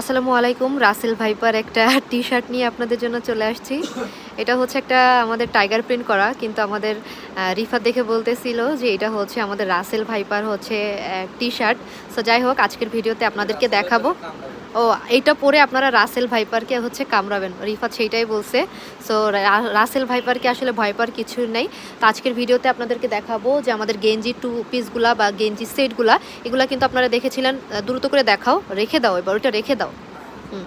আসসালামু আলাইকুম, Russell viper একটা টি শার্ট নিয়ে আপনাদের জন্য চলে আসছি। এটা হচ্ছে একটা আমাদের টাইগার প্রিন্ট করা, কিন্তু আমাদের রিফার দেখে বলতেছিল যে এটা হচ্ছে আমাদের রাসেল ভাইপার হচ্ছে টি শার্ট সো যাই হোক, আজকের ভিডিওতে আপনাদেরকে দেখাবো। ও, এইটা পরে আপনারা রাসেল ভাইপারকে হচ্ছে কামড়াবেন। রিফাত সেইটাই বলছে। সো রাসেল ভাইপারকে আসলে ভয়পার কিছু নেই। তো আজকের ভিডিওতে আপনাদেরকে দেখাবো যে আমাদের গেঞ্জি টু পিসগুলা বা গেঞ্জি সেটগুলা এগুলা কিন্তু আপনারা দেখেছিলেন দ্রুত করে দেখাও, রেখে দাও এবার, ওইটা রেখে দাও। হুম।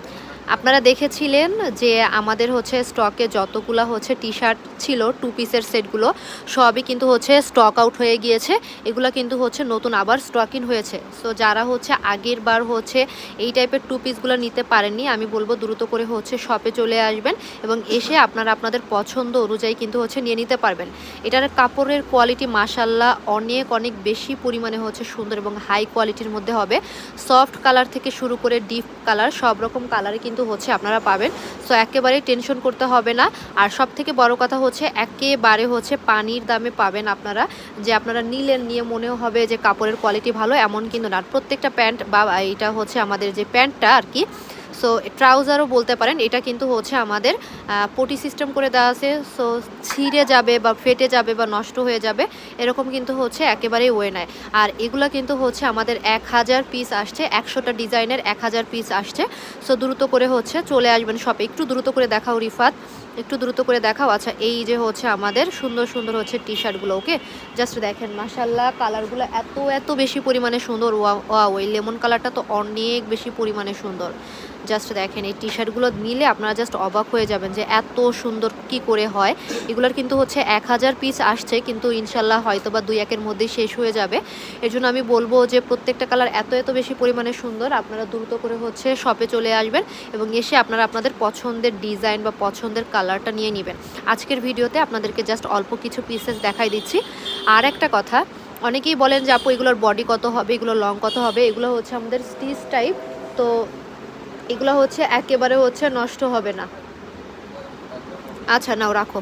আপনারা দেখেছিলেন যে আমাদের হচ্ছে স্টকে যতগুলো হচ্ছে টি শার্ট ছিল টু পিসের সেটগুলো, সবই কিন্তু হচ্ছে স্টক আউট হয়ে গিয়েছে। এগুলো কিন্তু হচ্ছে নতুন আবার স্টক ইন হয়েছে। সো যারা হচ্ছে আগের বার হচ্ছে এই টাইপের টু পিসগুলো নিতে পারেননি, আমি বলব দ্রুত করে হচ্ছে শপে চলে আসবেন এবং এসে আপনারা আপনাদের পছন্দ অনুযায়ী কিন্তু হচ্ছে নিয়ে নিতে পারবেন। এটার কাপড়ের কোয়ালিটি মাসাল্লাহ অনেক অনেক বেশি পরিমাণে হচ্ছে সুন্দর এবং হাই কোয়ালিটির মধ্যে হবে। সফট কালার থেকে শুরু করে ডিপ কালার সব রকম কালারে কিন্তু হচ্ছে আপনারা পাবেন। সো একেবারে টেনশন করতে হবে না। আর সব থেকে বড় কথা হচ্ছে একেবারে হচ্ছে পানির দামে পাবেন আপনারা। যে আপনারা নিলেন, নিয়ে মনেও হবে যে কাপড়ের কোয়ালিটি ভালো, এমন কিন্তু না। প্রত্যেকটা প্যান্ট বা এটা হচ্ছে আমাদের যে প্যান্টটা আর কি সো ট্রাউজারও বলতে পারেন, এটা কিন্তু হচ্ছে আমাদের পটি সিস্টেম করে দেওয়া আছে। সো ছিঁড়ে যাবে বা ফেটে যাবে বা নষ্ট হয়ে যাবে, এরকম কিন্তু হচ্ছে একেবারেই ওয়ে নেয় আর এগুলো কিন্তু হচ্ছে আমাদের এক হাজার পিস আসছে, একশোটা ডিজাইনের এক হাজার পিস আসছে। সো দ্রুত করে হচ্ছে চলে আসবেন সব একটু দ্রুত করে দেখাও রিফাত। একটু দ্রুত করে দেখাও। আচ্ছা এই যে হচ্ছে আমাদের সুন্দর সুন্দর হচ্ছে টি শার্টগুলো ওকে জাস্ট দেখেন মাসাল্লাহ কালারগুলো এত এত বেশি পরিমাণে সুন্দর। ওয়া ওয়া ওই লেমন কালারটা তো অনেক বেশি পরিমাণে সুন্দর। জাস্ট দেখেন, এই টি শার্টগুলো নিলে আপনারা জাস্ট অবাক হয়ে যাবেন যে এত সুন্দর কি করে হয়। এগুলোর কিন্তু হচ্ছে এক হাজার পিস আসছে, কিন্তু ইনশাল্লাহ হয়তো বা দুই একের মধ্যে শেষ হয়ে যাবে। এর জন্য আমি বলব যে প্রত্যেকটা কালার এত এত বেশি পরিমাণে সুন্দর, আপনারা দ্রুত করে হচ্ছে শপে চলে আসবেন এবং এসে আপনারা আপনাদের পছন্দের ডিজাইন বা পছন্দের কালারটা নিয়ে নেবেন। আজকের ভিডিওতে আপনাদেরকে জাস্ট অল্প কিছু পিসেস দেখাই দিচ্ছি। আর একটা কথা, অনেকেই বলেন যে, আপু, এগুলোর বডি কত হবে? এগুলো লং কত হবে? এগুলো হচ্ছে আমাদের স্টিচ টাইপ তো এগুলো হচ্ছে একেবারে হচ্ছে নষ্ট হবে না। আচ্ছা নাও রাখো।